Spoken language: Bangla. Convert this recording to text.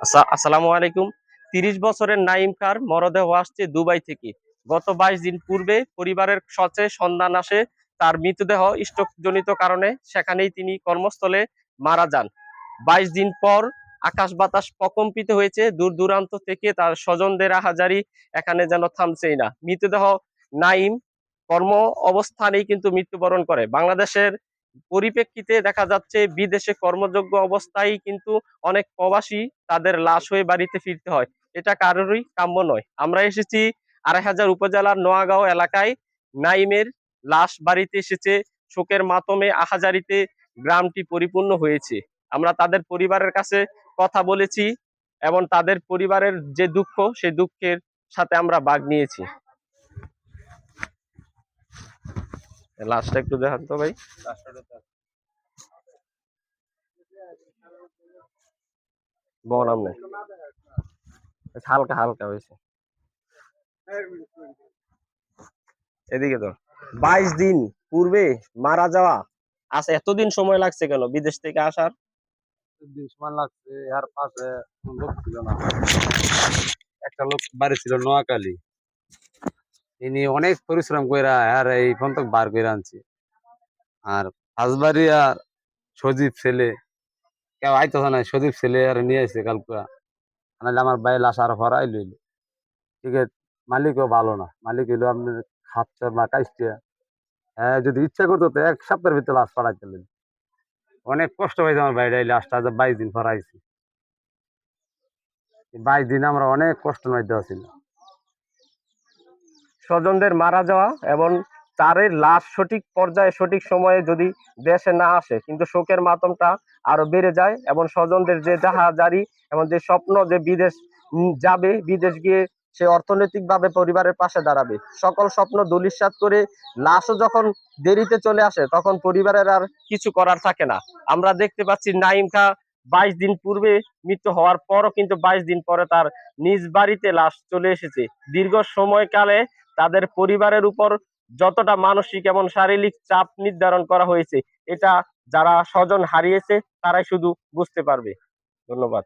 আসা- আসসালামু আলাইকুম। তিরিশ বছরের নাইম খার মরদেহ আসছে দুবাই থেকে। গত বাইশ দিন পূর্বে পরিবারের সচে সন্ধান আসে তার মৃতদেহ স্ট্রোকজনিত কারণে সেখানেই তিনি কর্মস্থলে মারা যান। বাইশ দিন পর আকাশ বাতাস প্রকম্পিত হয়েছে। দূর দূরান্ত থেকে তার স্বজনদের আহাজারি এখানে যেন থামছেই না। মৃতদেহ নাইম কর্ম অবস্থানেই কিন্তু মৃত্যুবরণ করে। বাংলাদেশের পরিপ্রেক্ষিতে দেখা যাচ্ছে বিদেশে কর্মযোগ্য অবস্থায় কিন্তু অনেক প্রবাসী তাদের লাশ হয়ে বাড়িতে ফিরতে হয়। এটা কারোরই কাম্য নয়। আমরা এসেছি আড়াই হাজার উপজেলার নোয়াগাঁও এলাকায়। নাইমের লাশ বাড়িতে এসেছে। শোকের মাতমে আহাজারিতে গ্রামটি পরিপূর্ণ হয়েছে। আমরা তাদের পরিবারের কাছে কথা বলেছি এবং তাদের পরিবারের যে দুঃখ, সেই দুঃখের সাথে আমরা বাগ নিয়েছি। লাশটা একটু দেখান তো ভাই। বনাম নেই। হালকা হালকা হয়েছে। এদিকে তো বাইশ দিন পূর্বে মারা যাওয়া। আচ্ছা এতদিন সময় লাগছে কেন? বিদেশ থেকে আসার? সময় লাগছে আর পাশে লোক ছিল না। একটা লোক বাড়ি ছিল নোয়াখালী। ইনি অনেক পরিশ্রম কইরা আর এই ফোন তো বার করে আনছি। আর হাজবাড়ি আর সজীব ছেলে, কেউ আইতেছে না, সজীব ছেলে আর নিয়ে আসছে কালকা। নাহলে আমার বাইল আসার হরাই লইল। ঠিক আছে, মালিকও ভালো না। মালিক হইল আপনার খাচ্ছে বা কাইস্টিয়া হ্যাঁ যদি ইচ্ছা করতো তো এক সপ্তাহের ভিতরে লাশ পাঠাইতে লইল। অনেক কষ্ট হয়েছে আমার বাইরে লাশটা বাইশ দিন পর আইছি বাইশ দিন আমরা অনেক কষ্ট মধ্যে আছিল স্বজনদের মারা যাওয়া এবং তারের লাশ সঠিক পর্যায়ে, সঠিক সময়ে যদি দেশে না আসে, কিন্তু শোকের মাতমটা আরও বেড়ে যায় এবং স্বজনদের যে জাহাজারি এবং যে স্বপ্ন যে বিদেশ যাবে, বিদেশ গিয়ে সে অর্থনৈতিকভাবে পরিবারের পাশে দাঁড়াবে। সকল স্বপ্ন দুলিশ্বাত করে লাশও যখন দেরিতে চলে আসে, তখন পরিবারের আর কিছু করার থাকে না। আমরা দেখতে পাচ্ছি নাইম খা বাইশ দিন পূর্বে মৃত্যু হওয়ার পরও কিন্তু বাইশ দিন পরে তার নিজ বাড়িতে লাশ চলে এসেছে। দীর্ঘ সময়কালে তাদের পরিবারের উপর যতটা মানসিক এবং শারীরিক চাপ নির্ধারণ করা হয়েছে, এটা যারা স্বজন হারিয়েছে, তারাই শুধু বুঝতে পারবে। ধন্যবাদ।